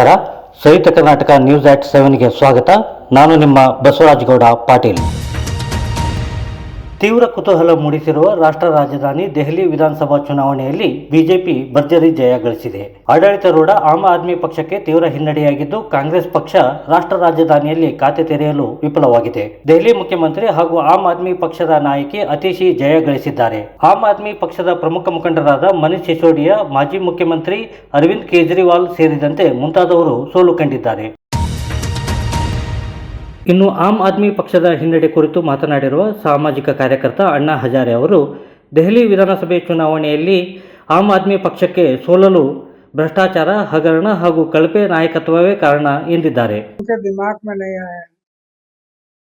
ನಮಸ್ಕಾರ. ಕರ್ನಾಟಕ ನ್ಯೂಸ್ ಆಟ್ ಸೆವೆನ್ಗೆ ಸ್ವಾಗತ. ನಾನು ನಿಮ್ಮ ಬಸವರಾಜಗೌಡ ಪಾಟೀಲ್. ತೀವ್ರ ಕುತೂಹಲ ಮೂಡಿಸಿರುವ ರಾಷ್ಟ್ರ ರಾಜಧಾನಿ ದೆಹಲಿ ವಿಧಾನಸಭಾ ಚುನಾವಣೆಯಲ್ಲಿ ಬಿಜೆಪಿ ಭರ್ಜರಿ ಜಯ ಗಳಿಸಿದೆ. ಆಡಳಿತಾರೂಢ ಆಮ್ ಆದ್ಮಿ ಪಕ್ಷಕ್ಕೆ ತೀವ್ರ ಹಿನ್ನಡೆಯಾಗಿದ್ದು ಕಾಂಗ್ರೆಸ್ ಪಕ್ಷ ರಾಷ್ಟ್ರ ರಾಜಧಾನಿಯಲ್ಲಿ ಖಾತೆ ತೆರೆಯಲು ವಿಫಲವಾಗಿದೆ. ದೆಹಲಿ ಮುಖ್ಯಮಂತ್ರಿ ಹಾಗೂ ಆಮ್ ಆದ್ಮಿ ಪಕ್ಷದ ನಾಯಕಿ ಅತಿಶಿ ಜಯ ಗಳಿಸಿದ್ದಾರೆ. ಆಮ್ ಆದ್ಮಿ ಪಕ್ಷದ ಪ್ರಮುಖ ಮುಖಂಡರಾದ ಮನೀಷ್ ಸಿಸೋಡಿಯಾ, ಮಾಜಿ ಮುಖ್ಯಮಂತ್ರಿ ಅರವಿಂದ್ ಕೇಜ್ರಿವಾಲ್ ಸೇರಿದಂತೆ ಮುಂತಾದವರು ಸೋಲು ಕಂಡಿದ್ದಾರೆ. ಇನ್ನು ಆಮ್ ಆದ್ಮಿ ಪಕ್ಷದ ಹಿನ್ನಡೆ ಕುರಿತು ಮಾತನಾಡಿರುವ ಸಾಮಾಜಿಕ ಕಾರ್ಯಕರ್ತ ಅಣ್ಣಾ ಹಜಾರೆ ಅವರು ದೆಹಲಿ ವಿಧಾನಸಭೆ ಚುನಾವಣೆಯಲ್ಲಿ ಆಮ್ ಆದ್ಮಿ ಪಕ್ಷಕ್ಕೆ ಸೋಲಲು ಭ್ರಷ್ಟಾಚಾರ ಹಗರಣ ಹಾಗೂ ಕಳಪೆ ನಾಯಕತ್ವವೇ ಕಾರಣ ಎಂದಿದ್ದಾರೆ उनके दिमाग में नहीं आया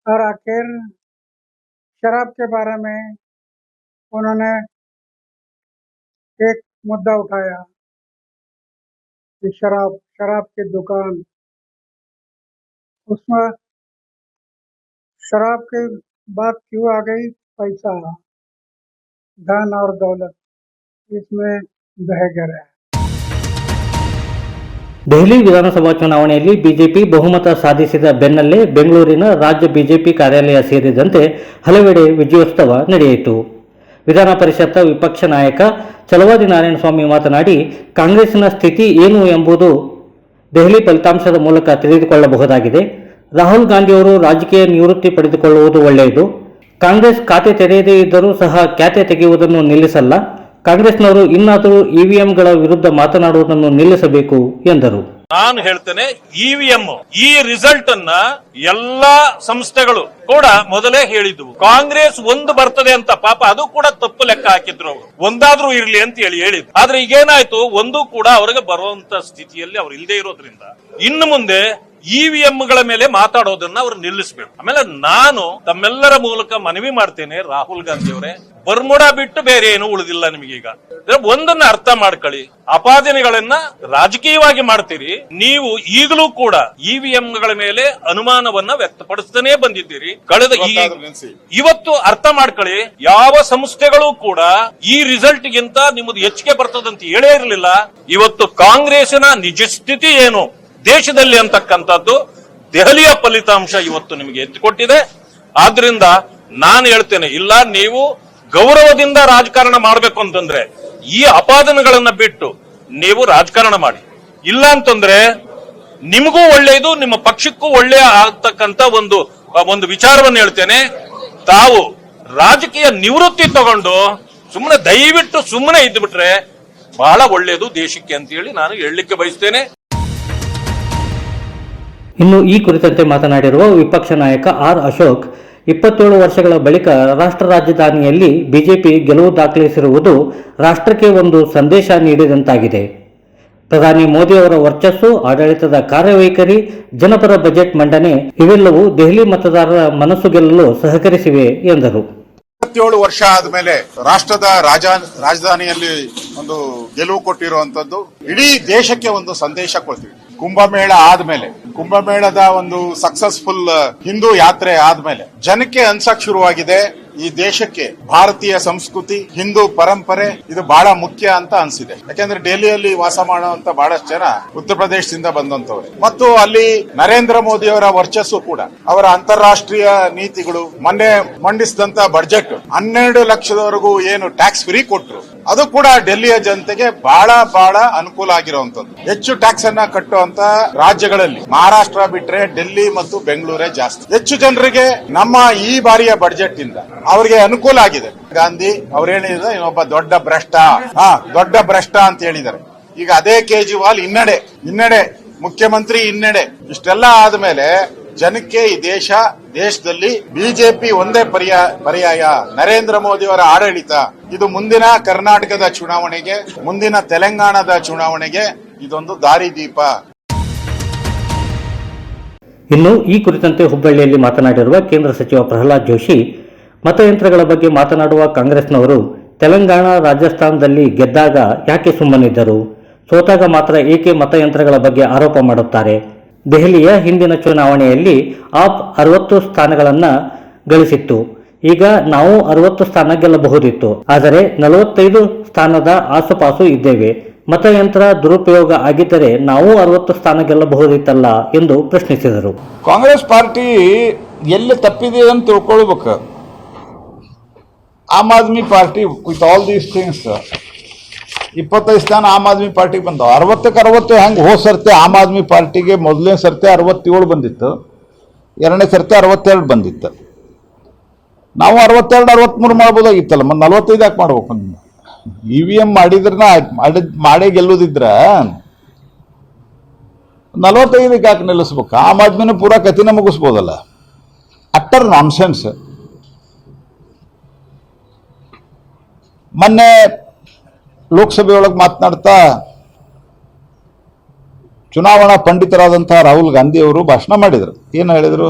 और आखिर शराब के बारे में उन्होंने एक मुद्दा उठाया कि शराब शराब की दुकान उसमें शराब की बात क्यों आ गई पैसा धन और दौलत इसमें बह गया ದೆಹಲಿ ವಿಧಾನಸಭಾ ಚುನಾವಣೆಯಲ್ಲಿ ಬಿಜೆಪಿ ಬಹುಮತ ಸಾಧಿಸಿದ ಬೆನ್ನಲ್ಲೇ ಬೆಂಗಳೂರಿನ ರಾಜ್ಯ ಬಿಜೆಪಿ ಕಾರ್ಯಾಲಯ ಸೇರಿದಂತೆ ಹಲವೆಡೆ ವಿಜಯೋತ್ಸವ ನಡೆಯಿತು ವಿಧಾನ ಪರಿಷತ್ ವಿಪಕ್ಷ ನಾಯಕ ಚಲವಾದಿ ನಾರಾಯಣಸ್ವಾಮಿ ಮಾತನಾಡಿ ಕಾಂಗ್ರೆಸ್ನ ಸ್ಥಿತಿ ಏನು ಎಂಬುದು ದೆಹಲಿ ಫಲಿತಾಂಶದ ಮೂಲಕ ತಿಳಿದುಕೊಳ್ಳಬಹುದಾಗಿದೆ ರಾಹುಲ್ ಗಾಂಧಿಯವರು ರಾಜಕೀಯ ನಿವೃತ್ತಿ ಪಡೆದುಕೊಳ್ಳುವುದು ಒಳ್ಳೆಯದು. ಕಾಂಗ್ರೆಸ್ ಖಾತೆ ತೆರೆಯದೇ ಇದ್ದರೂ ಸಹ ಖ್ಯಾತೆ ತೆಗೆಯುವುದನ್ನು ನಿಲ್ಲಿಸಲ್ಲ. ಕಾಂಗ್ರೆಸ್ನವರು ಇನ್ನಾದರೂ ಇವಿಎಂಗಳ ವಿರುದ್ಧ ಮಾತನಾಡುವುದನ್ನು ನಿಲ್ಲಿಸಬೇಕು ಎಂದರು. ನಾನು ಹೇಳ್ತೇನೆ ಇವಿಎಂ ಈ ರಿಸಲ್ಟ್ ಅನ್ನ ಎಲ್ಲಾ ಸಂಸ್ಥೆಗಳು ಕೂಡ ಮೊದಲೇ ಹೇಳಿದ್ವು. ಕಾಂಗ್ರೆಸ್ ಒಂದು ಬರ್ತದೆ ಅಂತ ಪಾಪ ಅದು ಕೂಡ ತಪ್ಪು ಲೆಕ್ಕ ಹಾಕಿದ್ರು ಅವರು. ಒಂದಾದ್ರೂ ಇರ್ಲಿ ಅಂತ ಹೇಳಿ ಹೇಳಿದ್ರು. ಆದ್ರೆ ಈಗೇನಾಯ್ತು, ಒಂದು ಕೂಡ ಅವ್ರಿಗೆ ಬರುವಂತ ಸ್ಥಿತಿಯಲ್ಲಿ ಅವ್ರು ಇಲ್ಲದೆ ಇರೋದ್ರಿಂದ ಇನ್ನು ಮುಂದೆ ಇವಿಎಂ ಗಳ ಮೇಲೆ ಮಾತಾಡೋದನ್ನ ಅವ್ರು ನಿಲ್ಲಿಸಬೇಕು. ಆಮೇಲೆ ನಾನು ತಮ್ಮೆಲ್ಲರ ಮೂಲಕ ಮನವಿ ಮಾಡ್ತೇನೆ ರಾಹುಲ್ ಗಾಂಧಿ ಅವರೇ. ಬರ್ಮುಡ ಬಿಟ್ಟು ಬೇರೆ ಏನು ಉಳಿದಿಲ್ಲ ನಿಮಗೀಗ. ಒಂದನ್ನ ಅರ್ಥ ಮಾಡ್ಕೊಳ್ಳಿ. ಅಪಾದನೆಗಳನ್ನ ರಾಜಕೀಯವಾಗಿ ಮಾಡ್ತೀರಿ. ನೀವು ಈಗಲೂ ಕೂಡ ಇವಿಎಂ ಗಳ ಮೇಲೆ ಅನುಮಾನವನ್ನ ವ್ಯಕ್ತಪಡಿಸ್ತಾನೆ ಬಂದಿದ್ದೀರಿ. ಕಳೆದ ಈ- ಇವತ್ತು ಅರ್ಥ ಮಾಡ್ಕೊಳ್ಳಿ ಯಾವ ಸಂಸ್ಥೆಗಳು ಕೂಡ ಈ ರಿಸಲ್ಟ್ ಗಿಂತ ನಿಮ್ಮದು ಹೆಚ್ಚಿಗೆ ಬರ್ತದಂತ ಹೇಳೇ ಇರಲಿಲ್ಲ. ಇವತ್ತು ಕಾಂಗ್ರೆಸ್ನ ನಿಜ ಸ್ಥಿತಿ ಏನು? ದೇಶದಲ್ಲಿ ಅಂತಕ್ಕಂಥದ್ದು ದೆಹಲಿಯ ಫಲಿತಾಂಶ ಇವತ್ತು ನಿಮಗೆ ಎತ್ತಿಕೊಟ್ಟಿದೆ. ಆದ್ರಿಂದ ನಾನು ಹೇಳ್ತೇನೆ ಇಲ್ಲ ನೀವು ಗೌರವದಿಂದ ರಾಜಕಾರಣ ಮಾಡಬೇಕು ಅಂತಂದ್ರೆ ಈ ಅಪಾದನಗಳನ್ನ ಬಿಟ್ಟು ನೀವು ರಾಜಕಾರಣ ಮಾಡಿ. ಇಲ್ಲ ಅಂತಂದ್ರೆ ನಿಮಗೂ ಒಳ್ಳೆಯದು ನಿಮ್ಮ ಪಕ್ಷಕ್ಕೂ ಒಳ್ಳೆಯ ಆಗ್ತಕ್ಕಂತ ಒಂದು ಒಂದು ವಿಚಾರವನ್ನು ಹೇಳ್ತೇನೆ. ತಾವು ರಾಜಕೀಯ ನಿವೃತ್ತಿ ತಗೊಂಡು ಸುಮ್ಮನೆ ದಯವಿಟ್ಟು ಸುಮ್ಮನೆ ಇದ್ಬಿಟ್ರೆ ಬಹಳ ಒಳ್ಳೆಯದು ದೇಶಕ್ಕೆ ಅಂತ ಹೇಳಿ ನಾನು ಹೇಳಲಿಕ್ಕೆ ಬಯಸ್ತೇನೆ. ಇನ್ನು ಈ ಕುರಿತಂತೆ ಮಾತನಾಡಿರುವ ವಿಪಕ್ಷ ನಾಯಕ ಆರ್ ಅಶೋಕ್, ಇಪ್ಪತ್ತೇಳು ವರ್ಷಗಳ ಬಳಿಕ ರಾಷ್ಟ್ರ ರಾಜಧಾನಿಯಲ್ಲಿ ಬಿಜೆಪಿ ಗೆಲುವು ದಾಖಲಿಸಿರುವುದು ರಾಷ್ಟ್ರಕ್ಕೆ ಒಂದು ಸಂದೇಶ ನೀಡಿದಂತಾಗಿದೆ. ಪ್ರಧಾನಿ ಮೋದಿಯವರ ವರ್ಚಸ್ಸು, ಆಡಳಿತದ ಕಾರ್ಯವೈಖರಿ, ಜನಪರ ಬಜೆಟ್ ಮಂಡನೆ ಇವೆಲ್ಲವೂ ದೆಹಲಿ ಮತದಾರರ ಮನಸ್ಸು ಗೆಲ್ಲಲು ಸಹಕರಿಸಿವೆ ಎಂದರು. ಇಪ್ಪತ್ತೇಳು ವರ್ಷ ಆದ್ಮೇಲೆ ರಾಷ್ಟ್ರದ ರಾಜ, ರಾಜಧಾನಿಯಲ್ಲಿ ಒಂದು ಗೆಲುವು ಕೊಟ್ಟಿರುವಂತದ್ದು ಇಡೀ ದೇಶಕ್ಕೆ ಒಂದು ಸಂದೇಶ ಕೊಡ್ತೀವಿ. ಕುಂಭಮೇಳ ಆದ್ಮೇಲೆ, ಕುಂಭಮೇಳದ ಒಂದು ಸಕ್ಸಸ್ಫುಲ್ ಹಿಂದೂ ಯಾತ್ರೆ ಆದ್ಮೇಲೆ, ಜನಕ್ಕೆ ಅನ್ಸಕ್ ಶುರುವಾಗಿದೆ. ಈ ದೇಶಕ್ಕೆ ಭಾರತೀಯ ಸಂಸ್ಕೃತಿ, ಹಿಂದೂ ಪರಂಪರೆ ಇದು ಬಹಳ ಮುಖ್ಯ ಅಂತ ಅನ್ಸಿದೆ. ಯಾಕೆಂದ್ರೆ ಡೆಲ್ಲಿಯಲ್ಲಿ ವಾಸ ಮಾಡುವಂತ ಬಹಳಷ್ಟು ಜನ ಉತ್ತರ ಪ್ರದೇಶದಿಂದ ಬಂದಂತವ್ರೆ. ಮತ್ತು ಅಲ್ಲಿ ನರೇಂದ್ರ ಮೋದಿ ಅವರ ವರ್ಚಸ್ಸು ಕೂಡ, ಅವರ ಅಂತಾರಾಷ್ಟ್ರೀಯ ನೀತಿಗಳು, ಮೊನ್ನೆ ಮಂಡಿಸಿದಂತ ಬಜೆಟ್ ಹನ್ನೆರಡು ಲಕ್ಷದವರೆಗೂ ಏನು ಟ್ಯಾಕ್ಸ್ ಫ್ರೀ ಕೊಟ್ರು. ಅದು ಕೂಡ ಡೆಲ್ಲಿಯ ಜನತೆಗೆ ಬಹಳ ಬಹಳ ಅನುಕೂಲ ಆಗಿರುವಂತದ್ದು ಹೆಚ್ಚು ಟ್ಯಾಕ್ಸ್ ಅನ್ನ ಕಟ್ಟುವಂತ ರಾಜ್ಯಗಳಲ್ಲಿ ಮಹಾರಾಷ್ಟ್ರ ಬಿಟ್ರೆ ಡೆಲ್ಲಿ ಮತ್ತು ಬೆಂಗಳೂರೇ ಜಾಸ್ತಿ. ಹೆಚ್ಚು ಜನರಿಗೆ ನಮ್ಮ ಈ ಬಾರಿಯ ಬಡ್ಜೆಟ್ ಇಂದ ಅವರಿಗೆ ಅನುಕೂಲ ಆಗಿದೆ. ಗಾಂಧಿ ಅವ್ರು ಹೇಳಿದ್ರೆ ಇನ್ನೊಬ್ಬ ದೊಡ್ಡ ಭ್ರಷ್ಟ. ಹಾ, ದೊಡ್ಡ ಭ್ರಷ್ಟ ಅಂತ ಹೇಳಿದ್ದಾರೆ. ಈಗ ಅದೇ ಕೇಜ್ರಿವಾಲ್ ಹಿನ್ನಡೆ ಹಿನ್ನಡೆ, ಮುಖ್ಯಮಂತ್ರಿ ಹಿನ್ನಡೆ, ಇಷ್ಟೆಲ್ಲ ಆದ್ಮೇಲೆ ಜನಕ್ಕೆ ಈ ದೇಶ, ದೇಶದಲ್ಲಿ ಬಿಜೆಪಿ ಒಂದೇ ಪರ್ಯಾಯ ಪರ್ಯಾಯ. ನರೇಂದ್ರ ಮೋದಿ ಅವರ ಆಡಳಿತ. ಇದು ಮುಂದಿನ ಕರ್ನಾಟಕದ ಚುನಾವಣೆಗೆ, ಮುಂದಿನ ತೆಲಂಗಾಣದ ಚುನಾವಣೆಗೆ ಇದೊಂದು ದಾರಿದೀಪ ಇನ್ನು ಈ ಕುರಿತಂತೆ ಹುಬ್ಬಳ್ಳಿಯಲ್ಲಿ ಮಾತನಾಡಿರುವ ಕೇಂದ್ರ ಸಚಿವ ಪ್ರಹ್ಲಾದ್ ಜೋಶಿ, ಮತಯಂತ್ರಗಳ ಬಗ್ಗೆ ಮಾತನಾಡುವ ಕಾಂಗ್ರೆಸ್ನವರು ತೆಲಂಗಾಣ ರಾಜಸ್ಥಾನದಲ್ಲಿ ಗೆದ್ದಾಗ ಯಾಕೆ ಸುಮ್ಮನಿದ್ದರು? ಸೋತಾಗ ಮಾತ್ರ ಏಕೆ ಮತಯಂತ್ರಗಳ ಬಗ್ಗೆ ಆರೋಪ ಮಾಡುತ್ತಾರೆ? ದೆಹಲಿಯ ಹಿಂದಿನ ಚುನಾವಣೆಯಲ್ಲಿ ಆಪ್ ಅರವತ್ತು ಸ್ಥಾನಗಳನ್ನು ಗಳಿಸಿತ್ತು. ಈಗ ನಾವು ಅರವತ್ತು ಸ್ಥಾನ ಗೆಲ್ಲಬಹುದಿತ್ತು. ಆದರೆ ನಲವತ್ತೈದು ಸ್ಥಾನದ ಆಸುಪಾಸು ಇದ್ದೇವೆ. ಮತಯಂತ್ರ ದುರುಪಯೋಗ ಆಗಿದ್ದರೆ ನಾವು ಅರವತ್ತು ಸ್ಥಾನ ಗೆಲ್ಲಬಹುದಿತ್ತಲ್ಲ ಎಂದು ಪ್ರಶ್ನಿಸಿದರು. ಕಾಂಗ್ರೆಸ್ ಪಾರ್ಟಿ ಎಲ್ಲಿ ತಪ್ಪಿದೆ ಅಂತ ತಿಳ್ಕೊಳ್ಬೇಕು. Aam Aadmi Party with all these things ಇಪ್ಪತ್ತೈದು ಸ್ಥಾನ ಆಮ್ ಆದ್ಮಿ ಪಾರ್ಟಿಗೆ ಬಂದವು. ಅರವತ್ತಕ್ಕೆ ಅರವತ್ತು ಹೆಂಗೆ ಹೋ ಸರ್ತಿ ಆಮ್ ಆದ್ಮಿ ಪಾರ್ಟಿಗೆ ಮೊದಲನೇ ಸರ್ತಿ ಅರವತ್ತೇಳು ಬಂದಿತ್ತು. ಎರಡನೇ ಸರ್ತಿ ಅರವತ್ತೆರಡು ಬಂದಿತ್ತು. ನಾವು ಅರವತ್ತೆರಡು ಅರವತ್ತ್ಮೂರು ಮಾಡ್ಬೋದಾಗಿತ್ತಲ್ಲ. ಮತ್ತು ನಲ್ವತ್ತೈದು ಯಾಕೆ ಮಾಡ್ಬೇಕು ಇ ವಿ ಎಂ ಮಾಡಿದ್ರನ ಮಾಡಿದ್ ಮಾಡೇ ಗೆಲ್ಲೋದಿದ್ರ ನಲ್ವತ್ತೈದಕ್ಕೆ ಯಾಕೆ ನಿಲ್ಲಿಸ್ಬೇಕು? ಆಮ್ ಆದ್ಮಿನ ಪೂರ ಕತಿನ ಮುಗಿಸ್ಬೋದಲ್ಲ. ಅಟ್ಟರ್ ನಾನ್ಸೆನ್ಸ್ ಮೊನ್ನೆ ಲೋಕಸಭೆಯೊಳಗೆ ಮಾತನಾಡ್ತಾ ಚುನಾವಣಾ ಪಂಡಿತರಾದಂಥ ರಾಹುಲ್ ಗಾಂಧಿ ಅವರು ಭಾಷಣ ಮಾಡಿದರು. ಏನು ಹೇಳಿದರು?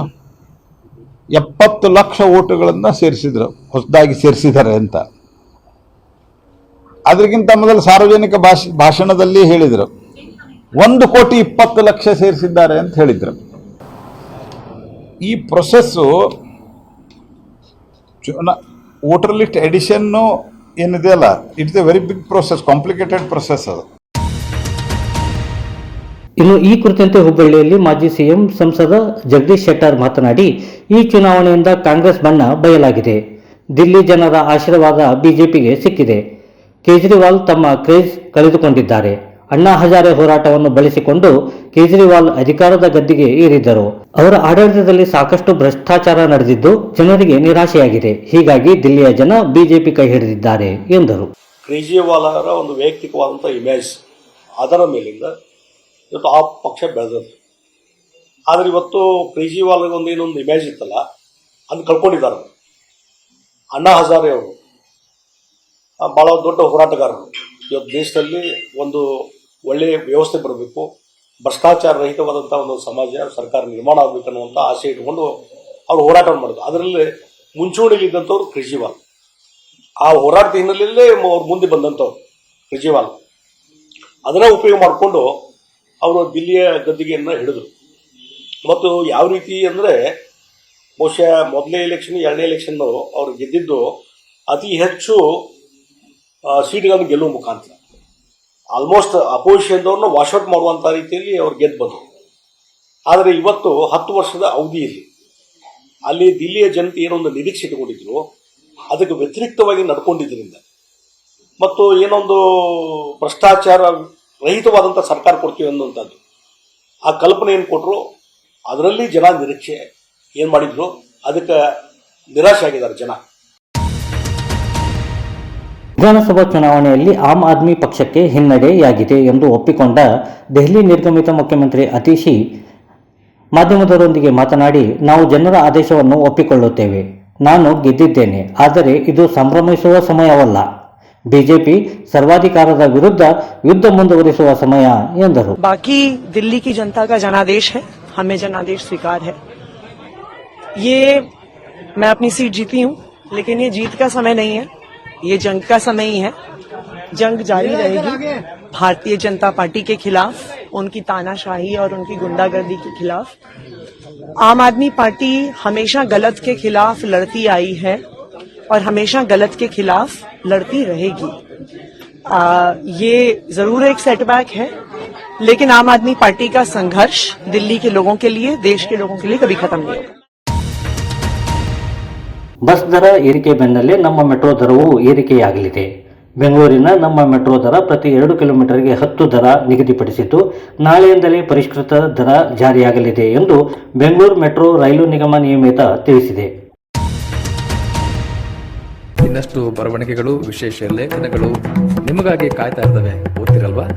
ಎಪ್ಪತ್ತು ಲಕ್ಷ ಓಟುಗಳನ್ನು ಸೇರಿಸಿದ್ರು, ಹೊಸದಾಗಿ ಸೇರಿಸಿದ್ದಾರೆ ಅಂತ. ಅದಕ್ಕಿಂತ ಮೊದಲು ಸಾರ್ವಜನಿಕ ಭಾಷ, ಭಾಷಣದಲ್ಲಿ ಹೇಳಿದರು. ಒಂದು ಕೋಟಿ ಇಪ್ಪತ್ತು ಲಕ್ಷ ಸೇರಿಸಿದ್ದಾರೆ ಅಂತ ಹೇಳಿದ್ರು. ಈ ಪ್ರೊಸೆಸ್ಸು ಚುನಾ, ವೋಟರ್ ಲಿಸ್ಟ್ ಎಡಿಷನ್ನು ಏನಿದೆಯಲ್ಲ it's a very big process complicated process ಅದು. ಇನ್ನು ಈ ಕುರಿತಂತೆ ಹುಬ್ಬಳ್ಳಿಯಲ್ಲಿ ಮಾಜಿ ಸಿಎಂ ಸಂಸದ ಜಗದೀಶ್ ಶೆಟ್ಟರ್ ಮಾತನಾಡಿ, ಈ ಚುನಾವಣೆಯಿಂದ ಕಾಂಗ್ರೆಸ್ ಬಣ್ಣ ಬಯಲಾಗಿದೆ. ದಿಲ್ಲಿ ಜನರ ಆಶೀರ್ವಾದ ಬಿಜೆಪಿಗೆ ಸಿಕ್ಕಿದೆ. ಕೇಜ್ರಿವಾಲ್ ತಮ್ಮ ಕ್ರೇಜ್ ಕಳೆದುಕೊಂಡಿದ್ದಾರೆ. ಅಣ್ಣಾ ಹಜಾರೆ ಹೋರಾಟವನ್ನು ಬಳಸಿಕೊಂಡು ಕೇಜ್ರಿವಾಲ್ ಅಧಿಕಾರದ ಗದ್ದಿಗೆ ಏರಿದ್ದರು. ಅವರ ಆಡಳಿತದಲ್ಲಿ ಸಾಕಷ್ಟು ಭ್ರಷ್ಟಾಚಾರ ನಡೆದಿದ್ದು ಜನರಿಗೆ ನಿರಾಶೆಯಾಗಿದೆ. ಹೀಗಾಗಿ ದಿಲ್ಲಿಯ ಜನ ಬಿಜೆಪಿ ಕೈ ಹಿಡಿದಿದ್ದಾರೆ, ಎಂದರು. ಕೇಜ್ರಿವಾಲರ ಒಂದು ವೈಯಕ್ತಿಕವಾದಂಥ ಇಮೇಜ್ ಅದರ ಮೇಲಿಂದ ಇವತ್ತು ಆ ಪಕ್ಷ ಬೆಳೆದದ್ದು. ಆದರೆ ಇವತ್ತು ಕೇಜ್ರಿವಾಲ್ಗೆ ಒಂದು ಏನೊಂದು ಇಮೇಜ್ ಇತ್ತಲ್ಲ ಅದು ಕಳ್ಕೊಂಡಿದ್ದಾರೆ ಅಣ್ಣಾ ಹಜಾರೆ ಅವರು. ಭಾಳ ದೊಡ್ಡ ಹೋರಾಟಗಾರರು. ಇವತ್ತು ದೇಶದಲ್ಲಿ ಒಂದು ಒಳ್ಳೆಯ ವ್ಯವಸ್ಥೆ ಬರಬೇಕು. ಭ್ರಷ್ಟಾಚಾರ ರಹಿತವಾದಂಥ ಒಂದು ಸಮಾಜ ಸರ್ಕಾರ ನಿರ್ಮಾಣ ಆಗಬೇಕು ಅನ್ನುವಂಥ ಆಸೆ ಇಟ್ಕೊಂಡು ಅವರು ಹೋರಾಟ ಮಾಡಿದ್ರು. ಅದರಲ್ಲಿ ಮುಂಚೂಣಿಲಿದ್ದಂಥವ್ರು ಕೃಷಿವಾಲ್. ಆ ಹೋರಾಟದ ಹಿನ್ನೆಲೆಯಲ್ಲೇ ಅವ್ರು ಮುಂದೆ ಬಂದಂಥವ್ರು ಕೃಷಿವಾಲ್. ಅದನ್ನ ಉಪಯೋಗ ಮಾಡಿಕೊಂಡು ಅವರು ದಿಲ್ಲಿಯ ಗದ್ದಿಗೆಯನ್ನು ಹಿಡಿದ್ರು. ಮತ್ತು ಯಾವ ರೀತಿ ಅಂದರೆ ಬಹುಶಃ ಮೊದಲನೇ ಎಲೆಕ್ಷನ್ ಎರಡನೇ ಎಲೆಕ್ಷನ್ನು ಅವ್ರು ಗೆದ್ದಿದ್ದು ಅತಿ ಹೆಚ್ಚು ಸೀಟ್ಗಳನ್ನು ಗೆಲ್ಲುವ ಮುಖಾಂತರ. ಆಲ್ಮೋಸ್ಟ್ ಅಪೋಸಿಷನ್ದವ್ರನ್ನ ವಾಶ್ಔಟ್ ಮಾಡುವಂಥ ರೀತಿಯಲ್ಲಿ ಅವ್ರು ಗೆದ್ದು ಬಂದರು. ಆದರೆ ಇವತ್ತು ಹತ್ತು ವರ್ಷದ ಅವಧಿಯಲ್ಲಿ ಅಲ್ಲಿ ದಿಲ್ಲಿಯ ಜನತೆ ಏನೊಂದು ನಿರೀಕ್ಷೆ ಇಟ್ಟುಕೊಂಡಿದ್ರು ಅದಕ್ಕೆ ವ್ಯತಿರಿಕ್ತವಾಗಿ ನಡ್ಕೊಂಡಿದ್ದರಿಂದ ಮತ್ತು ಏನೊಂದು ಭ್ರಷ್ಟಾಚಾರ ರಹಿತವಾದಂಥ ಸರ್ಕಾರ ಕೊಡ್ತೀವಿ ಅನ್ನುವಂಥದ್ದು. ಆ ಕಲ್ಪನೆ ಏನು ಕೊಟ್ಟರು ಅದರಲ್ಲಿ ಜನ ನಿರೀಕ್ಷೆ ಏನು ಮಾಡಿದ್ರು, ಅದಕ್ಕೆ ನಿರಾಶೆ ಆಗಿದ್ದಾರೆ ಜನ. ವಿಧಾನಸಭಾ ಚುನಾವಣೆಯಲ್ಲಿ ಆಮ್ ಆದ್ಮಿ ಪಕ್ಷಕ್ಕೆ ಹಿನ್ನಡೆಯಾಗಿದೆ ಎಂದು ಒಪ್ಪಿಕೊಂಡ ದೆಹಲಿ ನಿರ್ಗಮಿತ ಮುಖ್ಯಮಂತ್ರಿ ಅತೀಶಿ ಮಾಧ್ಯಮದವರೊಂದಿಗೆ ಮಾತನಾಡಿ ನಾವು ಜನರ ಆದೇಶವನ್ನು ಒಪ್ಪಿಕೊಳ್ಳುತ್ತೇವೆ ನಾನು ಗೆದ್ದಿದ್ದೇನೆ ಆದರೆ ಇದು ಸಂಭ್ರಮಿಸುವ ಸಮಯವಲ್ಲ ಬಿಜೆಪಿ ಸರ್ವಾಧಿಕಾರದ ವಿರುದ್ಧ ಯುದ್ಧ ಮುಂದುವರಿಸುವ ಸಮಯ ಎಂದರು बाकी दिल्ली की जनता का जनादेश है हमें जनादेश स्वीकार है ये मैं अपनी सीट जीती हूँ लेकिन ये जीत का समय नहीं है ये जंग का समय ही है। जंग जारी रहेगी। भारतीय जनता पार्टी के खिलाफ उनकी तानाशाही और उनकी गुंडागर्दी के खिलाफ। आम आदमी पार्टी हमेशा गलत के खिलाफ लड़ती आई है और हमेशा गलत के खिलाफ लड़ती रहेगी। आ, ये ज़रूर एक सेटबैक है लेकिन आम आदमी पार्टी का संघर्ष दिल्ली के लोगों के लिए देश के लोगों के लिए कभी खत्म नहीं होगा। ಬಸ್ ದರ ಏರಿಕೆ ಬೆನ್ನಲ್ಲೇ ನಮ್ಮ ಮೆಟ್ರೋ ದರವೂ ಏರಿಕೆಯಾಗಲಿದೆ. ಬೆಂಗಳೂರಿನ ನಮ್ಮ ಮೆಟ್ರೋ ದರ ಪ್ರತಿ ಎರಡು ಕಿಲೋಮೀಟರ್ಗೆ ಹತ್ತು ದರ ನಿಗದಿಪಡಿಸಿದ್ದು, ನಾಳೆಯಿಂದಲೇ ಪರಿಷ್ಕೃತ ದರ ಜಾರಿಯಾಗಲಿದೆ ಎಂದು ಬೆಂಗಳೂರು ಮೆಟ್ರೋ ರೈಲು ನಿಗಮ ನಿಯಮಿತ ತಿಳಿಸಿದೆ. ಇನ್ನಷ್ಟು ಬರವಣಿಗೆಗಳು, ವಿಶೇಷ ಲೇಖನಗಳು ನಿಮಗಾಗಿ ಕಾಯ್ತಾ ಇರ್ತವೆ. ಓದ್ತಿರಲ್ವಾ?